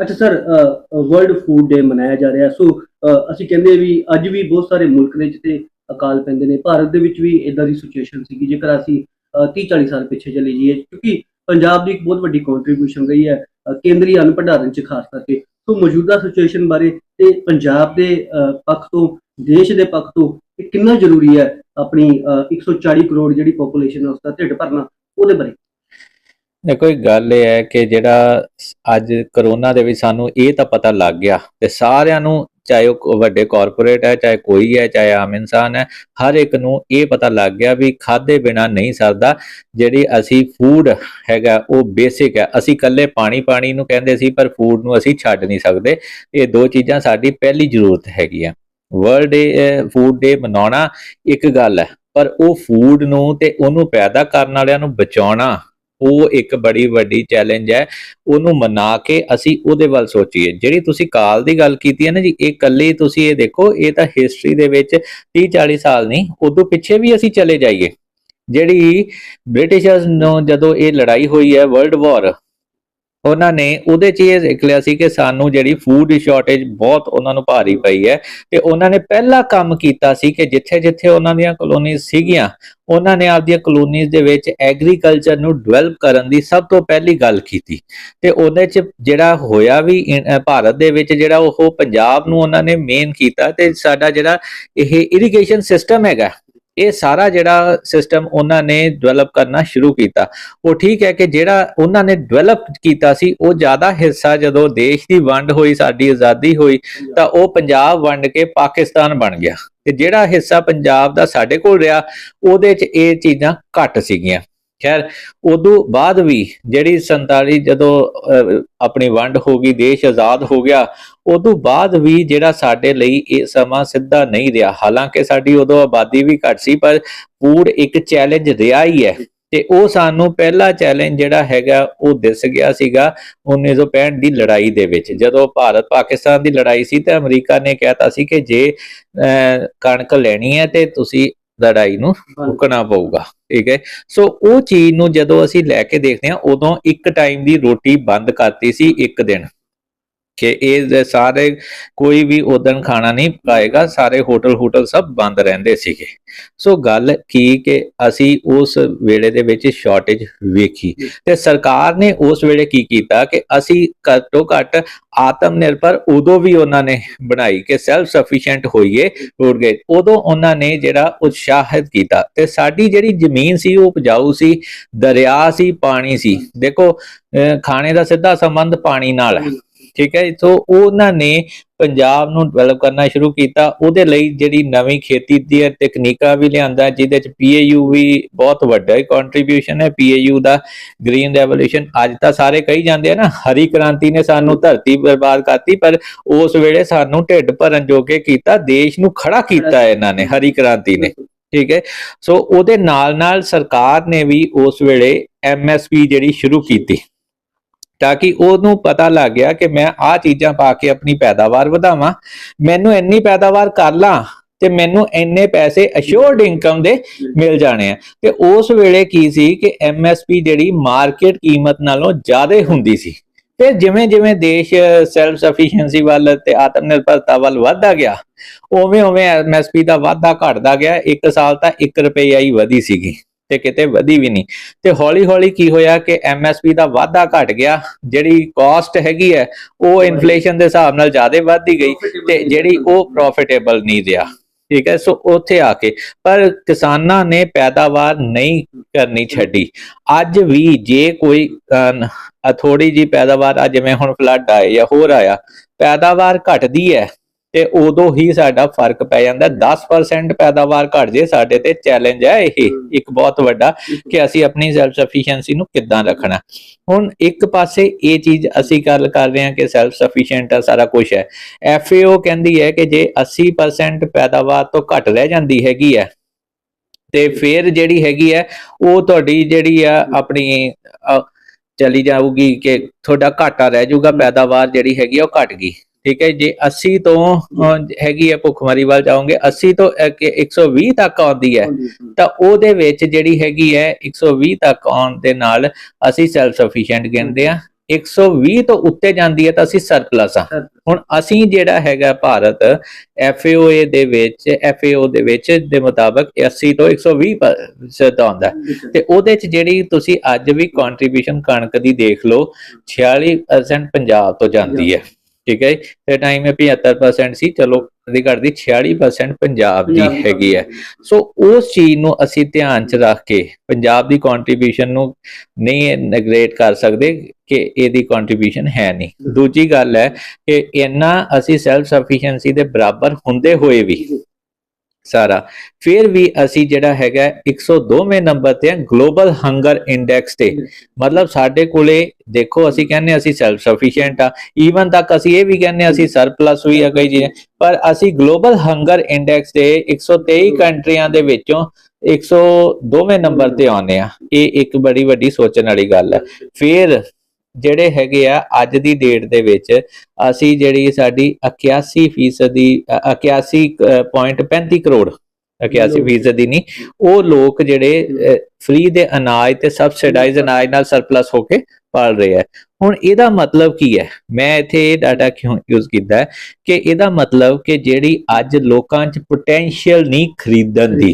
ਅੱਛਾ sir world food ਡੇ ਮਨਾਇਆ ਜਾ ਰਿਹਾ। ਸੋ ਅਸੀਂ ਕਹਿੰਦੇ ਵੀ ਅੱਜ ਵੀ ਬਹੁਤ ਸਾਰੇ ਮੁਲਕ ਦੇ ਜਿੱਤੇ ਅਕਾਲ ਪੈਂਦੇ ਨੇ। ਭਾਰਤ ਦੇ ਵਿੱਚ ਵੀ ਇਦਾਂ ਦੀ ਸਿਚੁਏਸ਼ਨ ਸੀਗੀ ਜੇਕਰ ਅਸੀਂ 30 40 ਸਾਲ ਪਿੱਛੇ ਚਲੇ ਜਾਈਏ। ਕਿਉਂਕਿ ਪੰਜਾਬ ਦੀ ਇੱਕ ਬਹੁਤ ਵੱਡੀ ਕੰਟਰੀਬਿਊਸ਼ਨ ਰਹੀ ਹੈ ਕੇਂਦਰੀ ਅੰਨ ਭੰਡਾਰਨ ਚ ਖਾਸ ਕਰਕੇ। ਸੋ ਮੌਜੂਦਾ ਸਿਚੁਏਸ਼ਨ ਬਾਰੇ ਤੇ ਪੰਜਾਬ ਦੇ ਪੱਖ ਤੋਂ ਦੇਸ਼ ਦੇ ਪੱਖ ਤੋਂ ਇਹ ਕਿੰਨਾ ਜ਼ਰੂਰੀ ਹੈ ਆਪਣੀ ਅ, 140 ਕਰੋੜ ਜਿਹੜੀ ਪੋਪੂਲੇਸ਼ਨ ਹੈ ਉਸ ਦਾ ਢਿੱਡ ਭਰਨਾ ਉਹਦੇ ਬਾਰੇ। ਦੇਖੋ ਇੱਕ ਗੱਲ ਇਹ ਹੈ ਕਿ ਜਿਹੜਾ ਅੱਜ ਕਰੋਨਾ ਦੇ ਵਿੱਚ ਸਾਨੂੰ ਇਹ ਤਾਂ ਪਤਾ ਲੱਗ ਗਿਆ ਤੇ ਸਾਰਿਆਂ ਨੂੰ, ਚਾਹੇ ਉਹ ਵੱਡੇ ਕਾਰਪੋਰੇਟ ਹੈ, ਚਾਹੇ ਕੋਈ ਹੈ, ਚਾਹੇ ਆਮ ਇਨਸਾਨ ਹੈ, ਹਰ ਇੱਕ ਨੂੰ ਇਹ ਪਤਾ ਲੱਗ ਗਿਆ ਵੀ ਖਾਦੇ ਬਿਨਾ ਨਹੀਂ ਸਰਦਾ, ਜਿਹੜੀ ਅਸੀਂ ਫੂਡ ਹੈਗਾ, ਉਹ ਬੇਸਿਕ ਹੈ। ਅਸੀਂ ਇਕੱਲੇ ਪਾਣੀ ਪਾਣੀ ਨੂੰ ਕਹਿੰਦੇ ਸੀ, ਪਰ ਫੂਡ ਨੂੰ ਅਸੀਂ ਛੱਡ ਨਹੀਂ ਸਕਦੇ। ਇਹ ਦੋ ਚੀਜ਼ਾਂ ਸਾਡੀ ਪਹਿਲੀ ਜ਼ਰੂਰਤ ਹੈਗੀ ਆ। ਵਰਲਡ ਡੇ ਫੂਡ ਡੇ ਮਨਾਉਣਾ ਇੱਕ ਗੱਲ ਹੈ, ਪਰ ਉਹ ਫੂਡ ਨੂੰ ਤੇ ਉਹਨੂੰ ਪੈਦਾ ਕਰਨ ਵਾਲਿਆਂ ਨੂੰ ਬਚਾਉਣਾ ਉਹ ਇੱਕ ਬੜੀ ਵੱਡੀ ਚੈਲੰਜ ਹੈ। ਉਹਨੂੰ ਮਨਾ ਕੇ ਅਸੀਂ ਉਹਦੇ ਵੱਲ ਸੋਚੀਏ। ਜਿਹੜੀ ਤੁਸੀਂ ਕਾਲ ਦੀ ਗੱਲ ਕੀਤੀ ਹੈ ਨਾ ਜੀ, ਇਹ ਕੱਲੀ ਤੁਸੀਂ ਇਹ ਦੇਖੋ, ਇਹ ਤਾਂ ਹਿਸਟਰੀ ਦੇ ਵਿੱਚ 30 40 ਸਾਲ ਨਹੀਂ, ਉਦੋਂ ਪਿੱਛੇ ਵੀ ਅਸੀਂ ਚਲੇ ਜਾਈਏ। ਜਿਹੜੀ ਬ੍ਰਿਟਿਸ਼ਰਸ ਨੂੰ ਜਦੋਂ ਇਹ ਲੜਾਈ ਹੋਈ ਹੈ ਵਰਲਡ ਵਾਰ ਉਹਨਾਂ ਨੇ ਉਹਦੇ 'ਚ ਇਹ ਦੇਖ ਲਿਆ ਸੀ ਕਿ ਸਾਨੂੰ ਜਿਹੜੀ ਫੂਡ ਸ਼ਾਰਟੇਜ ਬਹੁਤ ਉਹਨਾਂ ਨੂੰ ਭਾਰੀ ਪਈ ਹੈ ਤੇ ਉਹਨਾਂ ਨੇ ਪਹਿਲਾ ਕੰਮ ਕੀਤਾ ਸੀ ਕਿ ਜਿੱਥੇ-ਜਿੱਥੇ ਉਹਨਾਂ ਦੀਆਂ ਕਲੋਨੀਜ਼ ਸੀਗੀਆਂ, ਉਹਨਾਂ ਨੇ ਆਪਦੀਆਂ ਕਲੋਨੀਜ਼ ਦੇ ਵਿੱਚ ਐਗਰੀਕਲਚਰ ਨੂੰ ਡਿਵੈਲਪ ਕਰਨ ਦੀ ਸਭ ਤੋਂ ਪਹਿਲੀ ਗੱਲ ਕੀਤੀ। ਤੇ ਉਹਦੇ 'ਚ ਜਿਹੜਾ ਹੋਇਆ ਵੀ ਭਾਰਤ ਦੇ ਵਿੱਚ ਜਿਹੜਾ ਉਹ ਪੰਜਾਬ ਨੂੰ ਉਹਨਾਂ ਨੇ ਮੇਨ ਕੀਤਾ ਤੇ ਸਾਡਾ ਜਿਹੜਾ ਇਹ ਇਰੀਗੇਸ਼ਨ ਸਿਸਟਮ ਹੈਗਾ ਇਹ ਸਾਰਾ ਜਿਹੜਾ ਸਿਸਟਮ ਉਹਨਾਂ ਨੇ ਡਿਵੈਲਪ ਕਰਨਾ ਸ਼ੁਰੂ ਕੀਤਾ। ਉਹ ਠੀਕ ਹੈ ਕਿ ਜਿਹੜਾ ਉਹਨਾਂ ਨੇ ਡਿਵੈਲਪ ਕੀਤਾ ਸੀ, ਉਹ ਜ਼ਿਆਦਾ ਹਿੱਸਾ ਜਦੋਂ ਦੇਸ਼ ਦੀ ਵੰਡ ਹੋਈ, ਸਾਡੀ ਆਜ਼ਾਦੀ ਹੋਈ, ਤਾਂ ਉਹ ਪੰਜਾਬ ਵੰਡ ਕੇ ਪਾਕਿਸਤਾਨ ਬਣ ਗਿਆ। ਤੇ ਜਿਹੜਾ ਹਿੱਸਾ ਪੰਜਾਬ ਦਾ ਸਾਡੇ ਕੋਲ ਰਿਹਾ, ਉਹਦੇ 'ਚ ਇਹ ਚੀਜ਼ਾਂ ਘੱਟ ਸੀਗੀਆਂ। ਖੈਰ ਉਦੋਂ ਬਾਅਦ ਵੀ ਜਿਹੜੀ 47 ਜਦੋਂ ਆਪਣੀ ਵੰਡ ਹੋ ਗਈ ਦੇਸ਼ ਆਜ਼ਾਦ ਹੋ ਗਿਆ ਉਦੋਂ ਬਾਅਦ ਵੀ ਜਿਹੜਾ ਸਾਡੇ ਲਈ ਇਹ ਸਮਾਂ ਸਿੱਧਾ ਨਹੀਂ ਰਿਹਾ। ਹਾਲਾਂਕਿ ਸਾਡੀ ਉਦੋਂ ਆਬਾਦੀ ਵੀ ਘੱਟ ਸੀ ਪਰ ਪੂਰ ਇੱਕ ਚੈਲੰਜ ਰਿਹਾ ਹੀ ਹੈ। ਤੇ ਉਹ ਸਾਨੂੰ ਪਹਿਲਾ ਚੈਲੰਜ ਜਿਹੜਾ ਹੈਗਾ ਉਹ ਦਿਸ ਗਿਆ ਸੀਗਾ 1965 ਦੀ ਲੜਾਈ ਦੇ ਵਿੱਚ। ਜਦੋਂ ਭਾਰਤ ਪਾਕਿਸਤਾਨ ਦੀ ਲੜਾਈ ਸੀ ਤੇ ਅਮਰੀਕਾ ਨੇ ਕਹਿਤਾ ਸੀ ਕਿ ਜੇ ਅਹ, ਕਣਕ ਲੈਣੀ ਹੈ ਤੇ ਤੁਸੀਂ ਲੜਾਈ ਨੂੰ ਰੁਕਣਾ ਪਊਗਾ ਠੀਕ ਹੈ? ਸੋ ਉਹ ਚੀਜ਼ ਨੂੰ ਜਦੋਂ ਅਸੀਂ ਲੈ ਕੇ ਦੇਖਦੇ ਹਾਂ ਉਦੋਂ ਇੱਕ ਟਾਈਮ ਦੀ ਰੋਟੀ ਬੰਦ ਕਰਤੀ ਸੀ ਇੱਕ ਦਿਨ। ਕਿ ਇਹ ਸਾਰੇ ਕੋਈ ਵੀ ਉਦਣ ਖਾਣਾ ਨਹੀਂ ਪਾਏਗਾ ਸਾਰੇ ਹੋਟਲ ਹੋਟਲ ਸਭ ਬੰਦ ਰਹਿੰਦੇ ਸੀਗੇ। ਸੋ ਗੱਲ ਕੀ ਕਿ ਅਸੀਂ ਉਸ ਵੇਲੇ ਦੇ ਵਿੱਚ ਸ਼ਾਰਟੇਜ ਵੇਖੀ ਤੇ ਸਰਕਾਰ ਨੇ ਉਸ ਵੇਲੇ ਕੀ ਕੀਤਾ ਕਿ ਅਸੀਂ ਘੱਟੋ ਘੱਟ ਆਤਮ ਨਿਰਭਰ ਉਦੋਂ ਵੀ ਉਹਨਾਂ ਨੇ ਬਣਾਈ ਕਿ ਸੈਲਫ ਸਫੀਸ਼ੀਐਂਟ ਹੋਈਏ ਰੋੜ ਗਏ। ਉਦੋਂ ਉਹਨਾਂ ਨੇ ਜਿਹੜਾ ਉਤਸ਼ਾਹਿਤ ਕੀਤਾ ਤੇ ਸਾਡੀ ਜਿਹੜੀ ਜ਼ਮੀਨ ਸੀ ਉਹ ਉਪਜਾਊ ਸੀ ਦਰਿਆ ਸੀ ਪਾਣੀ ਸੀ। ਦੇਖੋ ਖਾਣੇ ਦਾ ਸਿੱਧਾ ਸੰਬੰਧ ਪਾਣੀ ਨਾਲ ਹੈ। ਠੀਕ ਹੈ ਸੋ ਉਹਨਾਂ ਨੇ ਪੰਜਾਬ ਨੂੰ ਡਿਵੈਲਪ ਕਰਨਾ ਸ਼ੁਰੂ ਕੀਤਾ। ਉਹਦੇ ਲਈ ਜਿਹੜੀ ਨਵੀਂ ਖੇਤੀ ਦੀਆਂ ਤਕਨੀਕਾਂ ਵੀ ਲਿਆਂਦਾ ਜਿਹਦੇ ਚ ਪੀਏਯੂ ਵੀ ਬਹੁਤ ਵੱਡਾ ਕੰਟਰੀਬਿਊਸ਼ਨ ਹੈ ਪੀਏਯੂ ਦਾ। ਗ੍ਰੀਨ ਰੈਵੋਲੂਸ਼ਨ ਅੱਜ ਤਾਂ ਸਾਰੇ ਕਹੀ ਜਾਂਦੇ ਆ ਨਾ ਹਰੀ ਕ੍ਰਾਂਤੀ ਨੇ ਸਾਨੂੰ ਧਰਤੀ ਬਰਬਾਦ ਕਰਤੀ ਪਰ ਉਸ ਵੇਲੇ ਸਾਨੂੰ ਢਿੱਡ ਭਰਨ ਜੋਗੇ ਕੀਤਾ ਦੇਸ਼ ਨੂੰ ਖੜਾ ਕੀਤਾ ਇਹਨਾਂ ਨੇ ਹਰੀ ਕ੍ਰਾਂਤੀ ਨੇ। ਠੀਕ ਹੈ? ਸੋ ਉਹਦੇ ਨਾਲ ਨਾਲ ਸਰਕਾਰ ਨੇ ਵੀ ਉਸ ਵੇਲੇ ਐਮਐਸਪੀ ਜਿਹੜੀ ਸ਼ੁਰੂ ਕੀਤੀ। ਤਾਂ ਕਿ ਉਹਨੂੰ ਪਤਾ ਲੱਗ ਗਿਆ ਕਿ ਮੈਂ ਆਹ ਚੀਜ਼ਾਂ ਪਾ ਕੇ ਆਪਣੀ ਪੈਦਾਵਾਰ ਵਧਾਵਾਂ। ਮੈਨੂੰ ਇੰਨੀ ਪੈਦਾਵਾਰ ਕਰ ਲਾਂ ਤੇ ਮੈਨੂੰ ਇੰਨੇ ਪੈਸੇ ਅਸ਼ੋਰਡ ਇਨਕਮ ਦੇ ਮਿਲ ਜਾਣੇ ਆ। ਤੇ ਉਸ ਵੇਲੇ ਕੀ ਸੀ ਕਿ ਐਮਐਸਪੀ ਜਿਹੜੀ ਮਾਰਕੀਟ ਕੀਮਤ ਨਾਲੋਂ ਜ਼ਿਆਦਾ ਹੁੰਦੀ ਸੀ। ਫਿਰ ਜਿਵੇਂ ਜਿਵੇਂ ਦੇਸ਼ ਸੈਲਫ ਸਫੀਸ਼ੀਐਂਸੀ ਵੱਲ ਤੇ ਆਤਮ ਨਿਰਭਰਤਾ ਵੱਲ ਵਧਦਾ ਗਿਆ, ਉਵੇਂ ਉਵੇਂ ਐਮਐਸਪੀ ਦਾ ਵਾਧਾ ਘਟਦਾ ਗਿਆ। ਇੱਕ ਸਾਲ ਤਾਂ 1 ਰੁਪਈਆ ਹੀ ਵਧੀ ਸੀਗੀ। ਤੇ ਕਿਤੇ ਵਧੀ ਵੀ ਨਹੀਂ। ਤੇ ਹੌਲੀ ਹੌਲੀ ਕੀ ਹੋਇਆ ਕਿ ਐਮਐਸਪੀ ਦਾ ਵਾਧਾ ਘਟ ਗਿਆ ਜਿਹੜੀ ਕਾਸਟ ਹੈਗੀ ਹੈ ਉਹ ਇਨਫਲੇਸ਼ਨ ਦੇ ਹਿਸਾਬ ਨਾਲ ਜ਼ਿਆਦਾ ਵੱਧਦੀ ਗਈ ਤੇ ਜਿਹੜੀ ਉਹ ਪ੍ਰੋਫਿਟੇਬਲ ਨਹੀਂ ਰਿਹਾ। ਠੀਕ ਹੈ ਸੋ ਉੱਥੇ ਆ ਕੇ ਪਰ ਕਿਸਾਨਾਂ ਨੇ ਪੈਦਾਵਾਰ ਨਹੀਂ ਕਰਨੀ ਛੱਡੀ। ਅੱਜ ਵੀ ਜੇ ਕੋਈ ਥੋੜੀ ਜੀ ਪੈਦਾਵਾਰ ਆ ਜਿਵੇਂ ਹੁਣ ਫਲੱਡ ਆਏ ਜਾਂ ਹੋਰ ਆਇਆ ਪੈਦਾਵਾਰ ਘਟਦੀ ਹੈ। ਤੇ ਉਦੋਂ ਹੀ ਸਾਡਾ ਫ਼ਰਕ ਪੈ ਜਾਂਦਾ। 10% ਪੈਦਾਵਾਰ ਘਟ ਜੇ ਸਾਡੇ ਤੇ ਚੈਲੰਜ ਹੈ ਇਹ। ਇੱਕ ਬਹੁਤ ਵੱਡਾ ਕਿ ਅਸੀਂ ਆਪਣੀ ਸੈਲਫ ਸਫੀਸ਼ੀਐਂਸੀ ਨੂੰ ਕਿੱਦਾਂ ਰੱਖਣਾ। ਹੁਣ ਇੱਕ ਪਾਸੇ ਇਹ ਚੀਜ਼ ਅਸੀਂ ਗੱਲ ਕਰ ਰਹੇ ਹਾਂ ਕਿ ਸੈਲਫ ਸਫੀਸ਼ੀਐਂਟ ਆ ਸਾਰਾ ਕੁਝ ਹੈ। ਐਫਏਓ ਕਹਿੰਦੀ ਹੈ ਕਿ ਜੇ 80% ਪੈਦਾਵਾਰ ਤੋਂ ਘੱਟ ਰਹਿ ਜਾਂਦੀ ਹੈਗੀ ਹੈ ਤੇ ਫਿਰ ਜਿਹੜੀ ਹੈਗੀ ਹੈ ਉਹ ਤੁਹਾਡੀ ਜਿਹੜੀ ਆ ਆਪਣੀ ਚਲੀ ਜਾਊਗੀ ਕਿ ਤੁਹਾਡਾ ਘਾਟਾ ਰਹਿ ਜਾਊਗਾ ਪੈਦਾਵਾਰ ਜਿਹੜੀ ਹੈਗੀ ਆ ਉਹ ਘਟ ਗਈ। ਠੀਕ ਹੈ ਜੇ 80 ਤੋਂ ਹੈਗੀ ਹੈ ਭੁੱਖਮਰੀ ਵੱਲ ਜਾਓਗੇ 80 ਤੋਂ ਅ, ਕਿ 120 ਤੱਕ ਆਉਂਦੀ ਹੈ। ਤਾਂ ਉਹਦੇ ਵਿੱਚ ਜਿਹੜੀ ਹੈਗੀ ਹੈ 120 ਤੱਕ ਆਉਣ ਦੇ ਨਾਲ ਅਸੀਂ ਸੈਲਫ ਸਫੀਸ਼ੀਐਂਟ ਗਿਣਦੇ ਆ 120 ਤੋਂ ਉੱਤੇ ਜਾਂਦੀ ਹੈ ਤਾਂ ਅਸੀਂ ਸਰਪਲਸ ਆ ਹੁਣ ਅਸੀਂ ਜਿਹੜਾ ਹੈਗਾ ਭਾਰਤ FAO ਦੇ ਵਿੱਚ FAO ਦੇ ਵਿੱਚ ਦੇ ਮੁਤਾਬਕ 80 ਤੋਂ 120 ਪ੍ਰਤੀਸ਼ਤ ਆਉਂਦਾ। ਤੇ ਉਹਦੇ ਚ ਜਿਹੜੀ ਤੁਸੀਂ ਅੱਜ ਵੀ ਕੰਟਰੀਬਿਊਸ਼ਨ ਕਣਕ ਦੀ ਦੇਖ ਲਓ 46% ਪੰਜਾਬ ਤੋਂ ਜਾਂਦੀ ਹੈ। ਠੀਕ ਹੈ? ਤੇ ਟਾਈਮ ਹੈ 75% ਸੀ। ਚਲੋ ਕਦੀ ਘਟਦੀ 46% ਪੰਜਾਬ ਦੀ ਹੈਗੀ ਹੈ। ਸੋ ਉਸ ਚੀਜ਼ ਨੂੰ ਅਸੀਂ ਧਿਆਨ ਚ ਰੱਖ ਕੇ ਪੰਜਾਬ ਦੀ ਕੰਟਰੀਬਿਊਸ਼ਨ ਨੂੰ ਨਹੀਂ ਨੈਗਲੈਕਟ ਕਰ ਸਕਦੇ ਕਿ ਇਹਦੀ ਕੰਟਰੀਬਿਊਸ਼ਨ ਹੈ ਨਹੀਂ। ਦੂਜੀ ਗੱਲ ਹੈ ਕਿ ਇੰਨਾ ਅਸੀਂ ਸੈਲਫ ਸਫੀਸ਼ੀਐਂਸੀ ਦੇ ਬਰਾਬਰ ਹੁੰਦੇ ਹੋਏ ਵੀ ਸਾਰਾ। ਫਿਰ ਵੀ ਅਸੀਂ ਜਿਹੜਾ ਹੈਗਾ 102ਵੇਂ ਨੰਬਰ ਤੇ ਗਲੋਬਲ ਹੰਗਰ ਇੰਡੈਕਸ ਤੇ। ਮਤਲਬ ਸਾਡੇ ਕੋਲੇ ਦੇਖੋ, ਅਸੀਂ ਕਹਿੰਦੇ ਅਸੀਂ ਸੈਲਫ ਸਫੀਸ਼ੀਐਂਟ ਆ। ਈਵਨ ਤੱਕ ਅਸੀਂ ਇਹ ਵੀ ਕਹਿੰਦੇ ਅਸੀਂ ਸਰਪਲਸ ਵੀ ਆ ਕਈ ਜੀ ਪਰ ਅਸੀਂ ਗਲੋਬਲ ਹੰਗਰ ਇੰਡੈਕਸ ਦੇ 123 ਕੰਟਰੀਆਂ ਦੇ ਵਿੱਚੋਂ 102ਵੇਂ ਨੰਬਰ ਤੇ ਆਉਂਦੇ ਆ ਇਹ ਇੱਕ ਬੜੀ ਵੱਡੀ ਸੋਚਣ ਵਾਲੀ ਗੱਲ ਹੈ। ਫਿਰ ਜਿਹੜੇ ਹੈਗੇ ਆ ਅੱਜ ਦੀ ਡੇਟ ਦੇ ਵਿੱਚ ਅਸੀਂ ਜਿਹੜੀ ਸਾਡੀ 81 ਫੀਸਦੀ ਅ, 81.35 ਕਰੋੜ 81 ਫੀਸਦੀ ਨਹੀਂ ਉਹ ਲੋਕ ਜਿਹੜੇ ਫ੍ਰੀ ਦੇ ਅਨਾਜ ਤੇ ਸਬਸਿਡਾਈਜ਼ ਅਨਾਜ ਨਾਲ ਸਰਪਲਸ ਹੋ ਕੇ ਪਾਲ ਰਹੇ ਆ। ਹੁਣ ਇਹਦਾ ਮਤਲਬ ਕੀ ਹੈ? ਮੈਂ ਇੱਥੇ ਇਹ ਡਾਟਾ ਕਿਉਂ ਯੂਜ਼ ਕੀਤਾ ਹੈ? ਕਿ ਇਹਦਾ ਮਤਲਬ ਕਿ ਜਿਹੜੀ ਅੱਜ ਲੋਕਾਂ 'ਚ ਪੋਟੈਂਸ਼ੀਅਲ ਨਹੀਂ ਖਰੀਦਣ ਦੀ।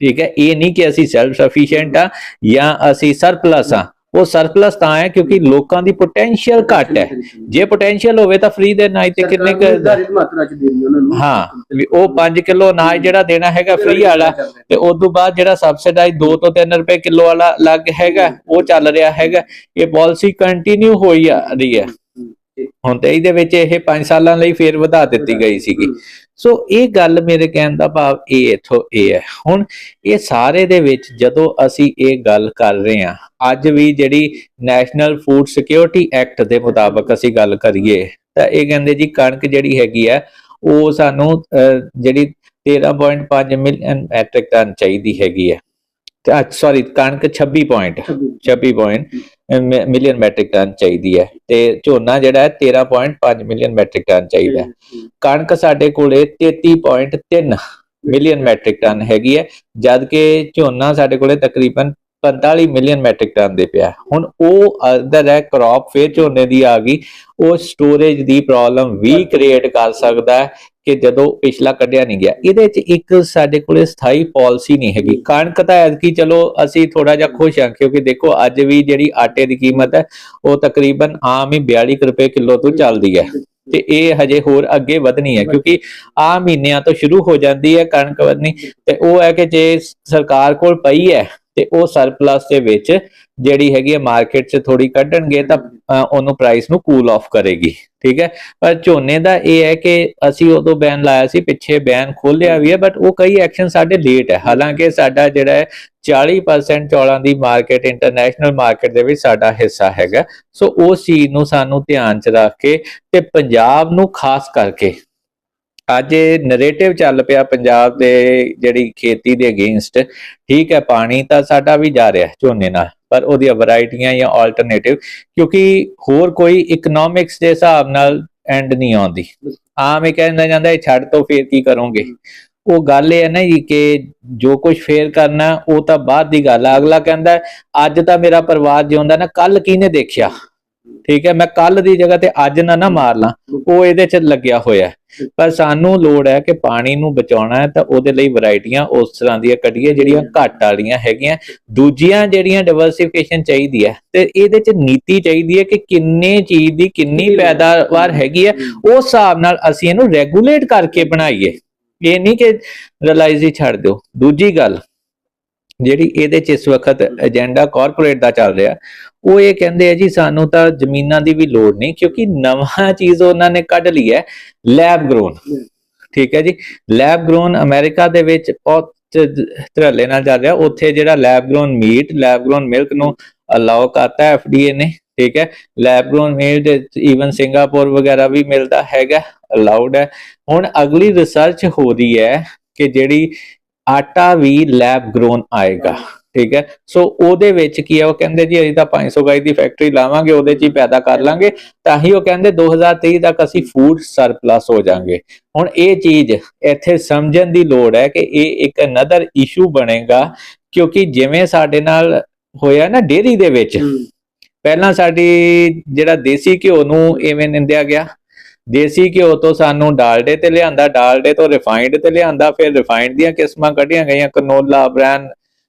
ਠੀਕ ਹੈ? ਇਹ ਨਹੀਂ ਕਿ ਅਸੀਂ ਸੈਲਫ ਸਫੀਸ਼ੀਐਂਟ ਆ ਜਾਂ ਅਸੀਂ ਸਰਪਲਸ ਆ। ਉਹ ਸਰਪਲਸ ਤਾਂ ਹੈ ਕਿਉਂਕਿ ਲੋਕਾਂ ਦੀ ਪੋਟੈਂਸ਼ੀਅਲ ਘੱਟ ਹੈ। ਜੇ ਪੋਟੈਂਸ਼ੀਅਲ ਹੋਵੇ ਤਾਂ ਫ੍ਰੀ ਦੇ ਅਨਾਜ ਤੇ ਕਿੰਨੇ ਕੁ ਨਿਰਧਾਰਿਤ ਮਾਤਰਾ ਚ ਦੇਣੀ ਉਹਨਾਂ ਨੂੰ। ਹਾਂ ਵੀ ਉਹ 5 ਕਿਲੋ ਅਨਾਜ ਜਿਹੜਾ ਦੇਣਾ ਹੈਗਾ ਫ੍ਰੀ ਵਾਲਾ ਤੇ ਉਸ ਤੋਂ ਬਾਅਦ ਜਿਹੜਾ ਸਬਸਿਡਾਈਜ਼ 2 ਤੋਂ 3 ਰੁਪਏ ਕਿਲੋ ਵਾਲਾ ਲੱਗ ਹੈਗਾ ਉਹ ਚੱਲ ਰਿਹਾ ਹੈਗਾ। ਇਹ ਪਾਲਿਸੀ ਕੰਟੀਨਿਊ ਹੋਈ ਆ ਰਹੀ ਹੈ। ਹੁਣ ਤੇ ਇਹਦੇ ਵਿੱਚ ਇਹ 5 ਸਾਲਾਂ ਲਈ ਫੇਰ ਵਧਾ ਦਿੱਤੀ ਗਈ ਸੀਗੀ। ਸੋ ਇਹ ਗੱਲ ਮੇਰੇ ਕਹਿਣ ਦਾ ਭਾਵ ਇਹ ਇਥੋਂ ਇਹ ਹੈ। ਹੁਣ ਇਹ ਸਾਰੇ ਦੇ ਵਿੱਚ ਜਦੋਂ ਅਸੀਂ ਇਹ ਗੱਲ ਕਰ ਰਹੇ ਹਾਂ ਅੱਜ ਵੀ ਜਿਹੜੀ ਨੈਸ਼ਨਲ ਫੂਡ ਸਿਕਿਉਰਿਟੀ ਐਕਟ ਦੇ ਮੁਤਾਬਕ ਅਸੀਂ ਗੱਲ ਕਰੀਏ ਤਾਂ ਇਹ ਕਹਿੰਦੇ ਜੀ ਕਣਕ ਜਿਹੜੀ ਹੈਗੀ ਹੈ ਉਹ ਸਾਨੂੰ ਜਿਹੜੀ 13.5 ਮਿਲੀਅਨ ਮੈਟ੍ਰਿਕ ਟਨ ਚਾਹੀਦੀ ਹੈਗੀ ਹੈ। ਤੇ ਸੌਰੀ ਕਣਕ 26 point 26 point million metric ton ਚਾਹੀਦੀ ਹੈ ਤੇ ਝੋਨਾ ਜਿਹੜਾ ਹੈ 13.5 ਮਿਲੀਅਨ ਮੈਟ੍ਰਿਕ ਟਨ ਚਾਹੀਦਾ ਕਣਕ ਸਾਡੇ ਕੋਲੇ 33.3 ਮਿਲੀਅਨ ਮੈਟ੍ਰਿਕ ਟਨ ਹੈਗੀ ਹੈ ਜਦ ਕਿ ਝੋਨਾ ਸਾਡੇ ਕੋਲੇ ਤਕਰੀਬਨ 45 ਮਿਲੀਅਨ ਮੈਟ੍ਰਿਕ ਟਨ ਦੇ ਪਿਆ। ਹੁਣ ਉਹ ਅਦਰ ਹੈ ਕ੍ਰੌਪ ਫੇਰ ਝੋਨੇ ਦੀ ਆ ਗਈ। ਉਹ ਸਟੋਰੇਜ ਦੀ ਪ੍ਰੋਬਲਮ ਵੀ ਕ੍ਰੀਏਟ ਕਰ ਸਕਦਾ ਹੈ ਕਿ ਜਦੋਂ ਪਿਛਲਾ ਕੱਢਿਆ ਨਹੀਂ ਗਿਆ। ਇਹਦੇ ਚ ਇੱਕ ਸਾਡੇ ਕੋਲੇ ਸਥਾਈ ਪਾਲਿਸੀ ਨਹੀਂ ਹੈਗੀ। ਕਣਕ ਤਾਂ ਐਤਕੀ ਚਲੋ ਅਸੀਂ ਥੋੜਾ ਜਿਹਾ ਖੁਸ਼ ਹਾਂ ਕਿਉਂਕਿ ਦੇਖੋ ਅੱਜ ਵੀ ਜਿਹੜੀ ਆਟੇ ਦੀ ਕੀਮਤ ਹੈ ਉਹ ਤਕਰੀਬਨ ਆਮ ਹੀ 42 ਕੁ ਰੁਪਏ ਕਿਲੋ ਤੋਂ ਚੱਲਦੀ ਹੈ। ਤੇ ਇਹ ਹਜੇ ਹੋਰ ਅੱਗੇ ਵਧਣੀ ਹੈ ਕਿਉਂਕਿ ਆ ਮਹੀਨਿਆਂ ਤੋਂ ਸ਼ੁਰੂ ਹੋ ਜਾਂਦੀ ਹੈ ਕਣਕ ਵਧਣੀ। ਤੇ ਉਹ ਹੈ ਕਿ ਜੇ ਸਰਕਾਰ ਕੋਲ ਪਈ ਹੈ ਤੇ ਉਹ ਸਰਪਲਸ ਦੇ ਵਿੱਚ ਜਿਹੜੀ ਹੈਗੀ ਹੈ ਮਾਰਕੀਟ 'ਚ ਥੋੜੀ ਕੱਢਣਗੇ ਤਾਂ ਉਹਨੂੰ ਪ੍ਰਾਈਸ ਨੂੰ ਕੂਲ ਆਫ ਕਰੇਗੀ, ਠੀਕ ਹੈ? ਪਰ ਝੋਨੇ ਦਾ ਇਹ ਹੈ ਕਿ ਅਸੀਂ ਉਦੋਂ ਬੈਨ ਲਾਇਆ ਸੀ, ਪਿੱਛੇ ਬੈਨ ਖੋਲਿਆ ਵੀ ਹੈ ਬਟ ਉਹ ਕਈ ਐਕਸ਼ਨ ਸਾਡੇ ਲੇਟ ਹੈ। ਹਾਲਾਂਕਿ ਸਾਡਾ ਜਿਹੜਾ ਹੈ 40% ਚੌਲਾਂ ਦੀ ਮਾਰਕੀਟ ਇੰਟਰਨੈਸ਼ਨਲ ਮਾਰਕੀਟ ਦੇ ਵਿੱਚ ਸਾਡਾ ਹਿੱਸਾ ਹੈਗਾ। ਸੋ ਉਸ ਚੀਜ਼ ਨੂੰ ਸਾਨੂੰ ਧਿਆਨ 'ਚ ਰੱਖ ਕੇ ਤੇ ਪੰਜਾਬ ਨੂੰ ਖਾਸ ਕਰਕੇ ਅੱਜ ਇਹ ਨਰੇਟਿਵ ਚੱਲ ਪਿਆ ਪੰਜਾਬ ਦੇ ਜਿਹੜੀ ਖੇਤੀ ਦੇ ਅਗੇਂਸਟ ਠੀਕ ਹੈ, ਪਾਣੀ ਤਾਂ ਸਾਡਾ ਵੀ ਜਾ ਰਿਹਾ ਝੋਨੇ ਨਾਲ, ਪਰ ਉਹਦੀਆਂ ਵੈਰਾਈਟੀਆਂ ਜਾਂ ਆਲਟਰਨੇਟਿਵ ਕਿਉਂਕਿ ਹੋਰ ਕੋਈ ਇਕਨੋਮਿਕਸ ਦੇ ਹਿਸਾਬ ਨਾਲ ਐਂਡ ਨਹੀਂ ਆਉਂਦੀ। ਆਮ ਇਹ ਕਹਿੰਦਾ ਜਾਂਦਾ, ਇਹ ਛੱਡ ਤੋਂ ਫੇਰ ਕੀ ਕਰੋਗੇ? ਉਹ ਗੱਲ ਇਹ ਹੈ ਨਾ ਜੀ ਕਿ ਜੋ ਕੁਝ ਫੇਰ ਕਰਨਾ, ਉਹ ਤਾਂ ਬਾਅਦ ਦੀ ਗੱਲ ਆ ਅਗਲਾ ਕਹਿੰਦਾ, ਅੱਜ ਤਾਂ ਮੇਰਾ ਪਰਿਵਾਰ ਜਿਉਂਦਾ ਨਾ ਕੱਲ ਕਿਹਨੇ ਦੇਖਿਆ? ਠੀਕ ਹੈ, ਮੈਂ ਕੱਲ ਦੀ ਜਗ੍ਹਾ ਤੇ ਅੱਜ ਨਾ ਨਾ ਮਾਰ ਲਾਂ। ਉਹ ਇਹਦੇ ਚ ਲੱਗਿਆ ਹੋਇਆ ਪਰ ਸਾਨੂੰ ਲੋੜ ਹੈ ਕਿ ਪਾਣੀ ਨੂੰ ਬਚਾਉਣਾ ਹੈ ਤਾਂ ਉਹਦੇ ਲਈ ਵੈਰਾਈਟੀਆਂ ਉਸ ਤਰ੍ਹਾਂ ਦੀਆਂ ਕੱਢੀਏ ਜਿਹੜੀਆਂ ਘੱਟ ਵਾਲੀਆਂ ਹੈਗੀਆਂ। ਦੂਜੀਆਂ ਜਿਹੜੀਆਂ ਡਿਵਰਸਿਫਿਕੇਸ਼ਨ ਚਾਹੀਦੀ ਹੈ ਤੇ ਇਹਦੇ ਚ ਨੀਤੀ ਚਾਹੀਦੀ ਹੈ ਕਿ ਕਿੰਨੇ ਚੀਜ਼ ਦੀ ਕਿੰਨੀ ਪੈਦਾਵਾਰ ਹੈਗੀ ਹੈ। ਉਸ ਹਿਸਾਬ ਨਾਲ ਅਸੀਂ ਇਹਨੂੰ ਰੈਗੂਲੇਟ ਕਰਕੇ ਬਣਾਈਏ। ਇਹ ਨਹੀਂ ਕਿ ਰਿਲਾਈਜ਼ ਹੀ ਛੱਡ ਦਿਓ। ਦੂਜੀ ਗੱਲ ਜਿਹੜੀ ਇਹਦੇ ਚ ਇਸ ਵਕਤ ਏਜੰਡਾ ਕਾਰਪੋਰੇਟ ਦਾ ਚੱਲ ਰਿਹਾ, ਉਹ ਇਹ ਕਹਿੰਦੇ ਆ ਜੀ ਸਾਨੂੰ ਤਾਂ ਜ਼ਮੀਨਾਂ ਦੀ ਵੀ ਲੋੜ ਨਹੀਂ, ਕਿਉਂਕਿ ਨਵਾਂ ਚੀਜ਼ ਉਹਨਾਂ ਨੇ ਕੱਢ ਲਈ ਹੈ ਲੈਬ ਗਰੋਨ ਠੀਕ ਹੈ ਜੀ ਲੈਬ ਗਰੋਨ ਅਮਰੀਕਾ ਦੇ ਵਿੱਚ ਬਹੁਤ ਧਰਲੇ ਨਾਲ ਚੱਲ ਰਿਹਾ, ਉੱਥੇ ਜਿਹੜਾ lab grown meat lab grown milk ਨੂੰ ਅਲਾਉ ਕਰਤਾ ਹੈ ਐਫਡੀਏ ਨੇ, ਠੀਕ ਹੈ lab grown meat even Singapore ਵਗੈਰਾ ਵੀ ਮਿਲਦਾ ਹੈਗਾ ਅਲਾਉਡ ਹੈ। ਹੁਣ ਅਗਲੀ ਰਿਸਰਚ ਹੋ ਰਹੀ ਹੈ ਕਿ ਜਿਹੜੀ ਆਟਾ ਵੀ ਲੈਬ ਗਰੋਨ ਆਏਗਾ ਠੀਕ ਹੈ? ਸੋ ਉਹਦੇ ਵਿੱਚ ਕੀ ਹੈ? ਉਹ ਕਹਿੰਦੇ ਜੀ ਅਸੀਂ ਤਾਂ 500 ਗਾਈ ਦੀ ਫੈਕਟਰੀ ਲਾਵਾਂਗੇ ਉਹਦੇ 'ਚ ਹੀ ਪੈਦਾ ਕਰ ਲਾਂਗੇ। ਤਾਂ ਹੀ ਉਹ ਕਹਿੰਦੇ 2023 ਤੱਕ ਅਸੀਂ ਫੂਡ ਸਰਪਲਸ ਹੋ ਜਾਾਂਗੇ। ਹੁਣ ਇਹ ਚੀਜ਼ ਇੱਥੇ ਸਮਝਣ ਦੀ ਲੋੜ ਹੈ ਕਿ ਇਹ ਇੱਕ ਅਨਦਰ ਇਸ਼ੂ ਬਣੇਗਾ ਕਿਉਂਕਿ ਜਿਵੇਂ ਸਾਡੇ ਨਾਲ ਹੋਇਆ ਨਾ ਡੇਰੀ ਦੇ ਵਿੱਚ ਪਹਿਲਾਂ ਸਾਡੀ ਜਿਹੜਾ ਦੇਸੀ ਘਿਓ ਨੂੰ ਇਵੇਂ ਨਿੰਦਿਆ ਗਿਆ ਦੇਸੀ ਘਿਓ ਤੋਂ ਸਾਨੂੰ ਡਾਲਡੇ ਤੇ ਲਿਆਂਦਾ, ਡਾਲਡੇ ਤੋਂ ਰਿਫਾਈਨਡ ਤੇ ਲਿਆਂਦਾ, ਫਿਰ ਰਿਫਾਈਨਡ ਦੀਆਂ ਕਿਸਮਾਂ ਕੱਢੀਆਂ ਗਈਆਂ ਕਨੋਲਾ ਬ੍ਰਾਂਡ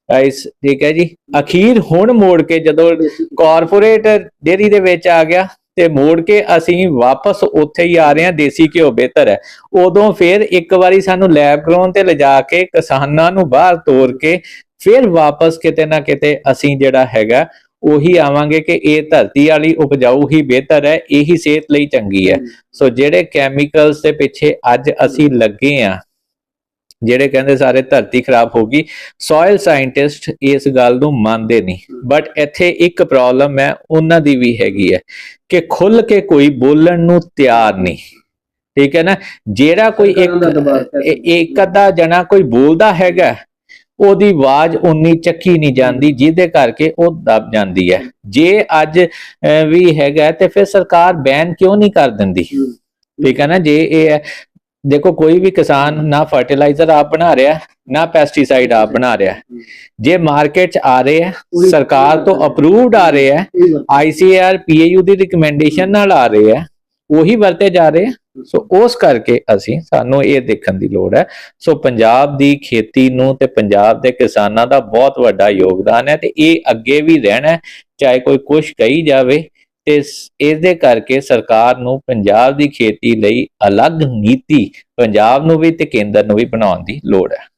ਰਾਈਸ ਠੀਕ ਹੈ ਜੀ। ਅਖੀਰ ਹੁਣ ਮੋੜ ਕੇ ਜਦੋਂ ਕਾਰਪੋਰੇਟ ਡੇਰੀ ਦੇ ਵਿੱਚ ਆ ਗਿਆ ਤੇ ਮੋੜ ਕੇ ਅਸੀਂ ਵਾਪਸ ਉੱਥੇ ਹੀ ਆ ਰਹੇ ਹਾਂ, ਦੇਸੀ ਘਿਓ ਬਿਹਤਰ ਹੈ। ਉਦੋਂ ਫਿਰ ਇੱਕ ਵਾਰੀ ਸਾਨੂੰ ਲੈਬ ਗਰਾਊਂਡ ਤੇ ਲਿਜਾ ਕੇ ਕਿਸਾਨਾਂ ਨੂੰ ਬਾਹਰ ਤੋਰ ਕੇ ਫਿਰ ਵਾਪਸ ਕਿਤੇ ਨਾ ਕਿਤੇ ਅਸੀਂ ਜਿਹੜਾ ਹੈਗਾ ਉਹੀ ਆਵਾਂਗੇ ਕਿ ਇਹ ਧਰਤੀ ਵਾਲੀ ਉਪਜਾਊ ਹੀ ਬਿਹਤਰ ਹੈ ਇਹੀ ਸਿਹਤ ਲਈ ਚੰਗੀ ਹੈ। ਸੋ ਜਿਹੜੇ ਕੈਮੀਕਲਸ ਦੇ ਪਿੱਛੇ ਅੱਜ ਅਸੀਂ ਲੱਗੇ ਆ ਜਿਹੜੇ ਕਹਿੰਦੇ ਸਾਰੇ ਧਰਤੀ ਖਰਾਬ ਹੋ ਗਈ ਸੋਇਲ ਸਾਇੰਟਿਸਟ ਇਸ ਗੱਲ ਨੂੰ ਮੰਨਦੇ ਨਹੀਂ। ਬਟ ਇੱਥੇ ਇੱਕ ਪ੍ਰੋਬਲਮ ਹੈ ਉਹਨਾਂ ਦੀ ਵੀ ਹੈਗੀ ਹੈ ਕਿ ਖੁੱਲ ਕੇ ਕੋਈ ਬੋਲਣ ਨੂੰ ਤਿਆਰ ਨਹੀਂ। ਠੀਕ ਹੈ ਨਾ? ਜਿਹੜਾ ਕੋਈ ਇੱਕ ਇੱਕ ਅੱਧਾ ਜਣਾ ਕੋਈ ਬੋਲਦਾ ਹੈਗਾ ਉਹਦੀ ਆਵਾਜ਼ ਉਨੀ ਚੱਕੀ ਨਹੀਂ ਜਾਂਦੀ ਜਿਹਦੇ ਕਰਕੇ ਉਹ ਦਬ ਜਾਂਦੀ ਹੈ। ਜੇ ਅੱਜ ਵੀ ਹੈਗਾ ਤੇ ਫਿਰ ਸਰਕਾਰ ਬੈਨ ਕਿਉਂ ਨਹੀਂ ਕਰ ਦਿੰਦੀ? ਠੀਕ ਹੈ ਨਾ ਜੇ ਇਹ ਦੇਖੋ ਕੋਈ ਵੀ ਕਿਸਾਨ ਨਾ ਫਰਟੀਲਾਈਜ਼ਰ ਆਪ ਬਣਾ ਰਿਹਾ ਨਾ ਪੈਸਟੀਸਾਈਡ ਆਪ ਬਣਾ ਰਿਹਾ। ਜੇ ਮਾਰਕੀਟ 'ਚ ਆ ਰਹੇ ਹੈ ਸਰਕਾਰ ਤੋਂ ਅਪਰੂਵਡ ਆ ਰਹੇ ਹੈ। ਆਈਸੀਆਰ ਪੀਏਯੂ ਦੀ ਰਿਕਮੈਂਡੇਸ਼ਨ ਨਾਲ ਆ ਰਹੇ ਹੈ ਉਹੀ ਵਰਤੇ ਜਾ ਰਹੇ ਹੈ। ਸੋ ਉਸ ਕਰਕੇ ਅਸੀਂ, ਸਾਨੂੰ ਇਹ ਦੇਖਣ ਦੀ ਲੋੜ ਹੈ, ਸੋ ਪੰਜਾਬ ਦੀ ਖੇਤੀ ਨੂੰ ਤੇ ਪੰਜਾਬ ਦੇ ਕਿਸਾਨਾਂ ਦਾ ਬਹੁਤ ਵੱਡਾ ਯੋਗਦਾਨ ਹੈ ਤੇ ਇਹ ਅੱਗੇ ਵੀ ਰਹਿਣਾ ਚਾਹੇ ਕੋਈ ਕੁਛ ਕਹੀ ਜਾਵੇ, ਤੇ ਸ- ਇਹਦੇ ਕਰਕੇ ਸਰਕਾਰ ਨੂੰ ਪੰਜਾਬ ਦੀ ਖੇਤੀ ਲਈ ਅਲੱਗ ਨੀਤੀ, ਪੰਜਾਬ ਨੂੰ ਵੀ ਤੇ ਕੇਂਦਰ ਨੂੰ ਵੀ ਬਣਾਉਣ ਦੀ ਲੋੜ ਹੈ।